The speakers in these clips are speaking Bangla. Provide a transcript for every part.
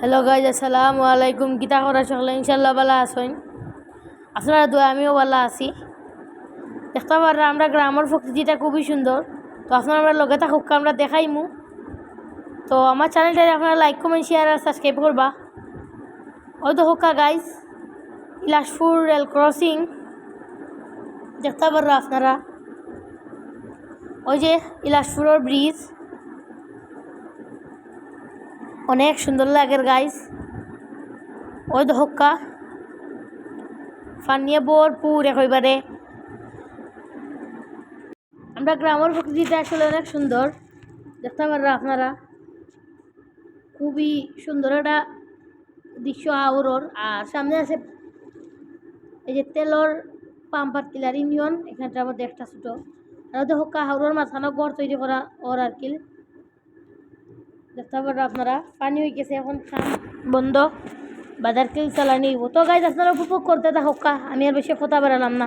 হ্যালো গাইজ আসসালামু আলাইকুম কিতা করা সকলে ইনশাল্লাহ ভালো আসেন আপনারা দোয়া আমিও ভালো আছি দেখতে পারা আমরা গ্রামের প্রকৃতিটা খুবই সুন্দর তো আপনারা আমরা লগে থাকুক আমরা দেখাইমু তো আমার চ্যানেলটা আপনারা লাইক কমেন্ট শেয়ার আর সাবস্ক্রাইব করবা ওই তো হোকা গাইজ ইলাসপুর রেল ক্রসিং দেখতে পারা আপনারা ওই যে ইলাসপুরের ব্রিজ অনেক সুন্দর লাগের গাইস ওই হক্কা ফানিয়ে ভরপুর একেবারে। আমরা গ্রামের প্রকৃতিটা আসলে অনেক সুন্দর। দেখতে পাররা আপনারা? খুবই সুন্দর একটা দৃশ্য আউরর আর সামনে আছে এই যে তেলর পাম্পার টিলার ইউনিয়ন। এখানটার মধ্যে একটা ছোটো। আর হক্কা হাওড়ার মাঝখানে ঘর তৈরি করা ওর আর কি দেখতে পারো আপনারা পানি হয়ে গেছে এখন খান বন্ধ বাজার কেউ চালানি তো গাইজ আপনারা উপভোগ করতে থাকুক কা। আমি আর বেশি কথা বেড়ালাম না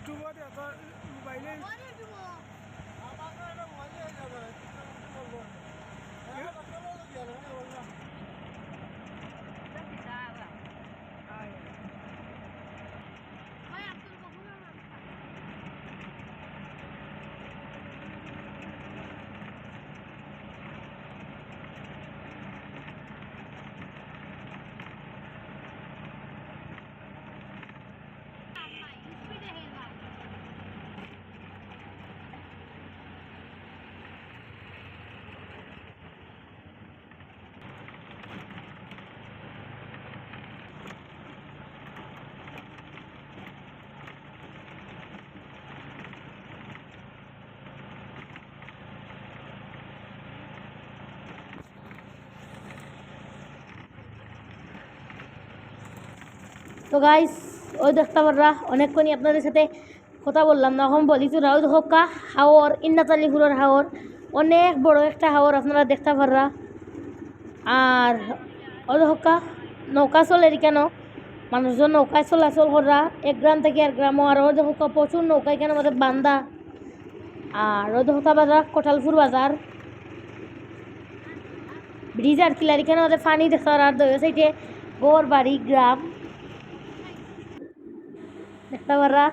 ইউটিউবত এটা মোবাইলে তো গাইস ওই দেখতে পাররা, অনেকক্ষণই আপনাদের সাথে কথা বললাম। না, এখন বলি তো রাউদ হক্কা হাওর ইন্নাতালিপুরের হাওর, অনেক বড় একটা হাওর আপনারা দেখতে পাররা। আর ওই হক্কা নৌকা চলে কেন? মানুষজন নৌকায় চলাচল করা এক গ্রাম থেকে এক গ্রামও আর ওই হক্কা প্রচুর নৌকা এখানে আমাদের বান্দা। আর ওই হক্কা বাজার কোটালপুর বাজার। ব্রিজ আর কিলার এখানে আমাদের পানি দেখা আর দই সাইডে গোর বাড়ি গ্রাম। দেখতে পারা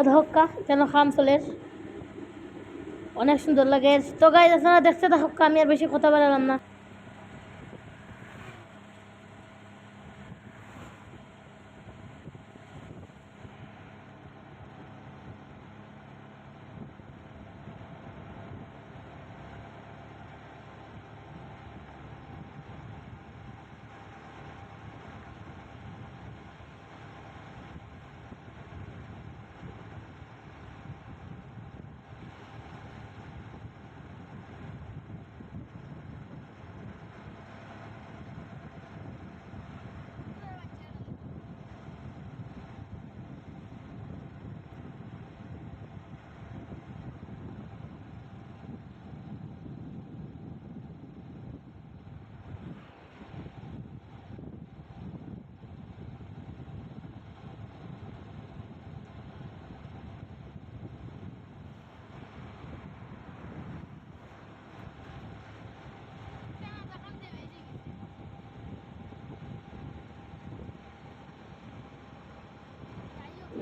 অধক্কা যেন খাম চলের। অনেক সুন্দর লাগে। তো গাই আপনারা দেখতে থাকুক, আমি আর বেশি কথা বললাম না।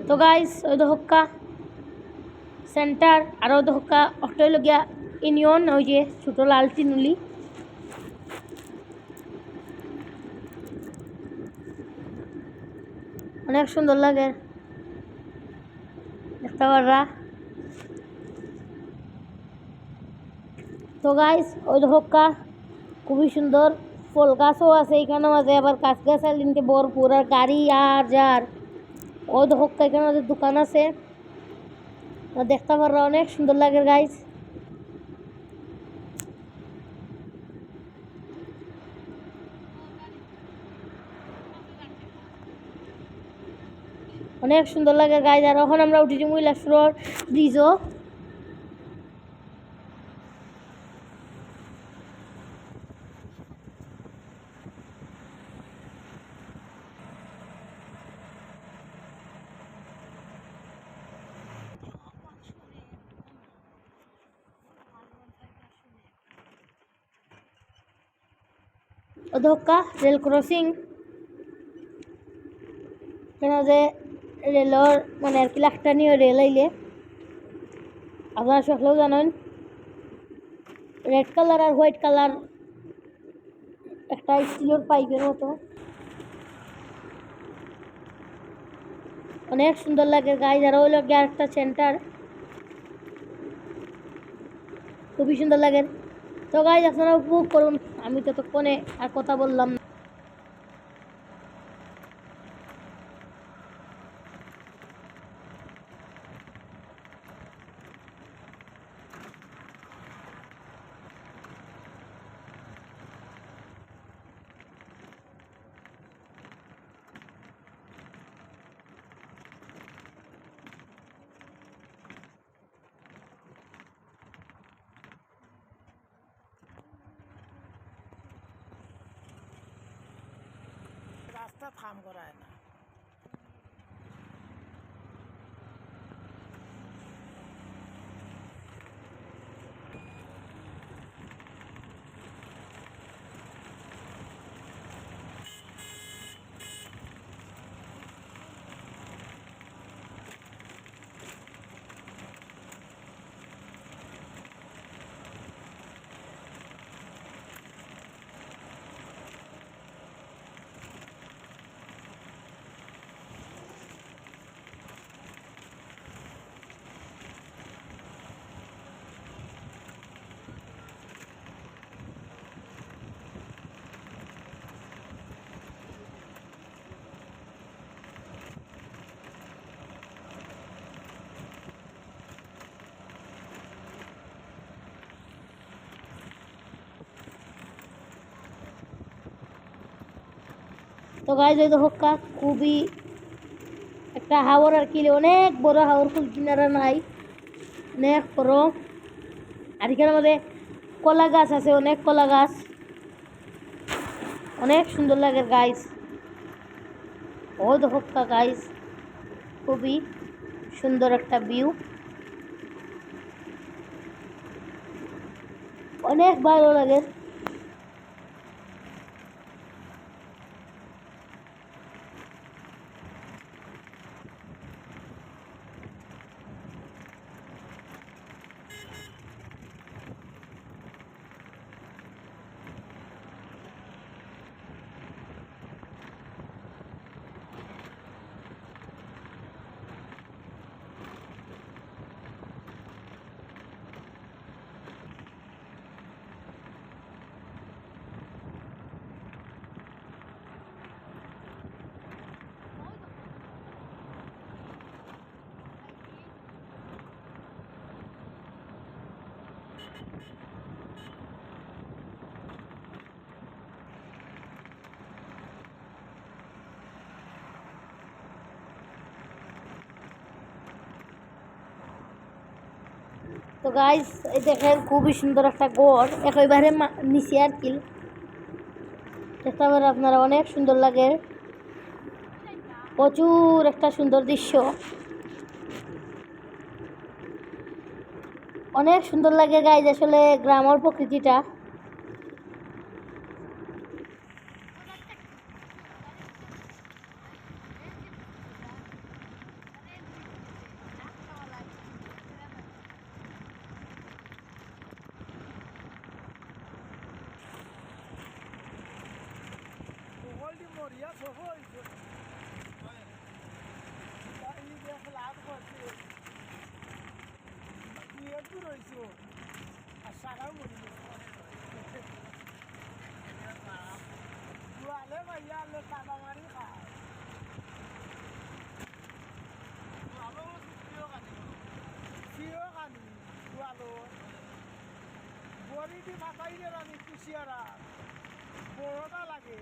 তো গাইস ওই তো সেন্টার আর ওই তো হক্কা অস্ট্রেলিয়া ইউনিয়ন ওই যে ছোটো লাল টিনুলি অনেক সুন্দর লাগে। দেখতে পাররা তো গাইস ওই হক্কা খুবই সুন্দর। ফুল গাছও আছে এখানে মাঝে, আবার কাছ গাছ দিনকে ভরপুর, আর গাড়ি আর যার। ওই তো কেন আমাদের দোকান আছে দেখতে পারো অনেক সুন্দর লাগে গাইজ অনেক সুন্দর লাগে গাইজ আর ওখানে আমরা উঠেছি মহিলা মহিলাসুর ব্রিজও। অধ্যক্কা রেল ক্রসিং কেন যে রেলর মানে আর কি লাখটানীয় রেল আইলে আপনারা সকলেও জানেন। রেড কালার আর হোয়াইট কালার একটা স্টিলের পাইপের মতো। অনেক সুন্দর লাগে গায়ে যারা হইল গিয়ে একটা সেন্টার খুবই সুন্দর লাগে। তো গাইজ আপনারা উপভোগ করুন আমি ততক্ষণে আর কথা বললাম না ফার্ম করায় না। তো গাইজ ওই হক্কা খুবই একটা হাওর আর কিলে অনেক বড় হাওর ফুল কিনারা নাই, অনেক বড়। আর এখানে মধ্যে কলা গাছ আছে, অনেক কলা গাছ। অনেক সুন্দর লাগে গাইস ও হক্কা গাইস খুবই সুন্দর একটা ভিউ অনেক ভালো লাগে। তো গাইস এই দেখেন খুবই সুন্দর একটা গড়। একইবারে নিচে আর কি। দেখতে আপনারা, অনেক সুন্দর লাগে। প্রচুর একটা সুন্দর দৃশ্য। অনেক সুন্দর লাগে গাইজ আসলে গ্রামের প্রকৃতিটা। রইছো আর সারাও মরি আলে ভাইয়া আলে কাদা মারি খায়। সিও খানি আলো বড়িটি মাথায় রানি কুশিয়ারা বড়টা লাগে।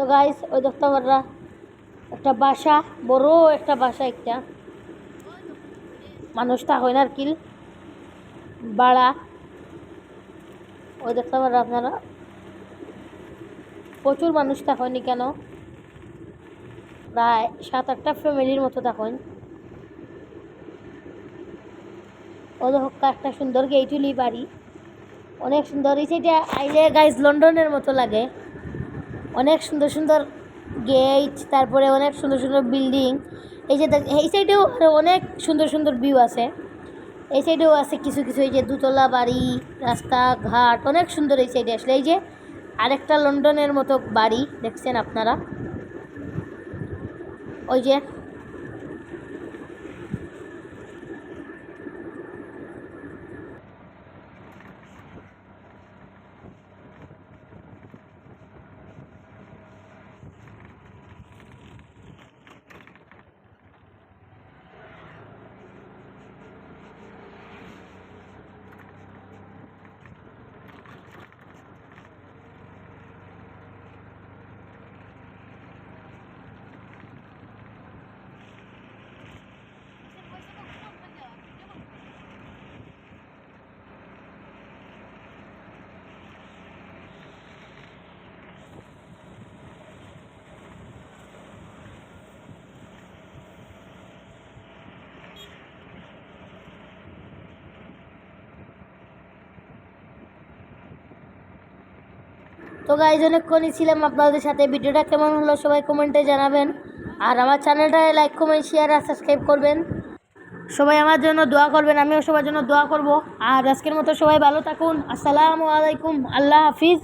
তো গাইস ওই দেখতে পাররা একটা বাসা, বড় একটা বাসা একটা। মানুষ তা হয় না আর কি। বাড়া। ওই দেখতে পাররা আপনারা। প্রচুর মানুষ হয়নি কেন? প্রায় সাত আটটা ফ্যামিলির মতো থাকেন ও দেখো একটা সুন্দর গেইটুলি বাড়ি। অনেক সুন্দর। এই সাইডে আইলে গাইজ লন্ডনের মতো লাগে। অনেক সুন্দর সুন্দর গেট, তারপরে অনেক সুন্দর সুন্দর বিল্ডিং। এই যে এই সাইডেও অনেক সুন্দর সুন্দর ভিউ আছে। এই সাইডেও আছে কিছু কিছু, এই যে দুতলা বাড়ি রাস্তাঘাট অনেক সুন্দর এই সাইডে আসলে। এই যে আরেকটা লন্ডনের মতো বাড়ি, দেখছেন আপনারা? ওই যে তো গাইজ অনেকক্ষণই ছিলাম আপনাদের সাথে। ভিডিওটা কেমন হলো সবাই কমেন্টে জানাবেন। আর আমার চ্যানেলটা লাইক কমেন্ট শেয়ার আর সাবস্ক্রাইব করবেন। সবাই আমার জন্য দোয়া করবেন, আমিও সবার জন্য দোয়া করব। আর আজকের মতো সবাই ভালো থাকুন। আসসালামু আলাইকুম। আল্লাহ হাফিজ।